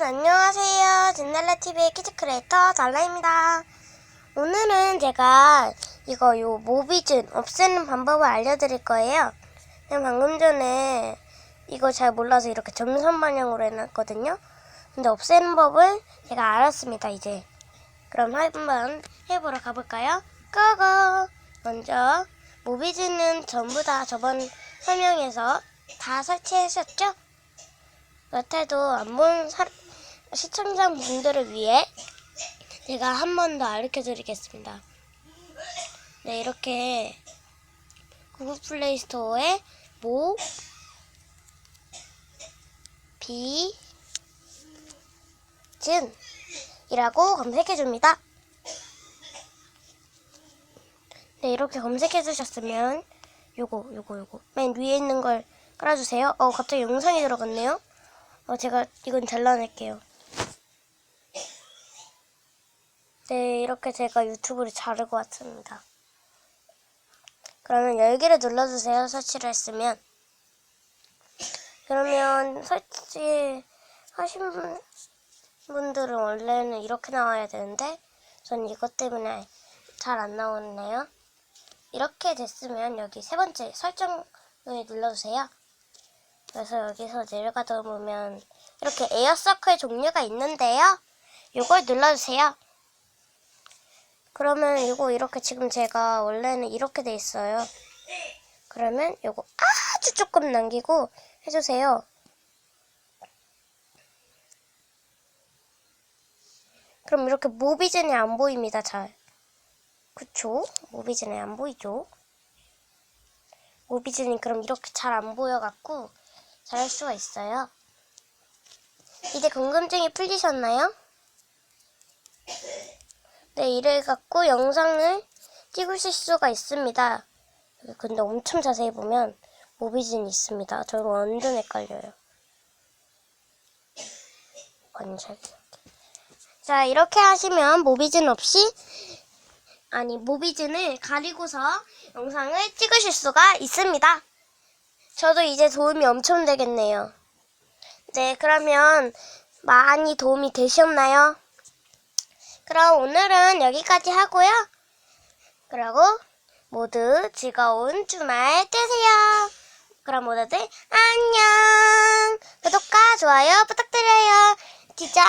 여러분 안녕하세요. 진달래TV의 키즈 크리에이터 달라입니다. 오늘은 제가 이거 요 모비즌 없애는 방법을 알려드릴 거예요. 그냥 방금 전에 이거 잘 몰라서 이렇게 점선 방향으로 해놨거든요. 근데 없애는 법을 제가 알았습니다 이제. 그럼 한번 해보러 가볼까요? 고고! 먼저 모비즌은 전부 다 저번 설명에서 다 설치하셨죠? 여태도 안 본 시청자분들을 위해 제가 한 번 더 알려 드리겠습니다. 네, 이렇게 구글 플레이 스토어에 모, 비, 즌 이라고 검색해 줍니다. 네, 이렇게 검색해 주셨으면 요거, 요거, 요거 맨 위에 있는 걸 깔아주세요. 어, 갑자기 영상이 들어갔네요. 어, 제가 이건 잘라낼게요. 네, 이렇게 제가 유튜브를 자르고 왔습니다. 그러면 열기를 눌러주세요. 설치를 했으면. 그러면 설치 하신 분, 분들은 원래는 이렇게 나와야 되는데 전 이것 때문에 잘 안 나오네요. 이렇게 됐으면 여기 세 번째 설정을 눌러주세요. 그래서 여기서 내려가다 보면 이렇게 에어서클 종류가 있는데요. 이걸 눌러주세요. 그러면 이거 이렇게 지금 제가 원래는 이렇게 돼 있어요. 그러면 이거 아주 조금 남기고 해주세요. 그럼 이렇게 모비즌이 안 보입니다, 잘. 그쵸? 모비즌이 안 보이죠? 모비즌이 그럼 이렇게 잘 안 보여갖고 잘 할 수가 있어요. 이제 궁금증이 풀리셨나요? 네, 이래 갖고 영상을 찍으실 수가 있습니다. 근데 엄청 자세히 보면 모비즌이 있습니다. 저는 완전 헷갈려요. 완전. 자, 이렇게 하시면 모비즌 없이 아니, 모비즌을 가리고서 영상을 찍으실 수가 있습니다. 저도 이제 도움이 엄청 되겠네요. 네, 그러면 많이 도움이 되셨나요? 그럼 오늘은 여기까지 하고요. 그리고 모두 즐거운 주말 되세요. 그럼 모두들 안녕. 구독과 좋아요 부탁드려요. 진짜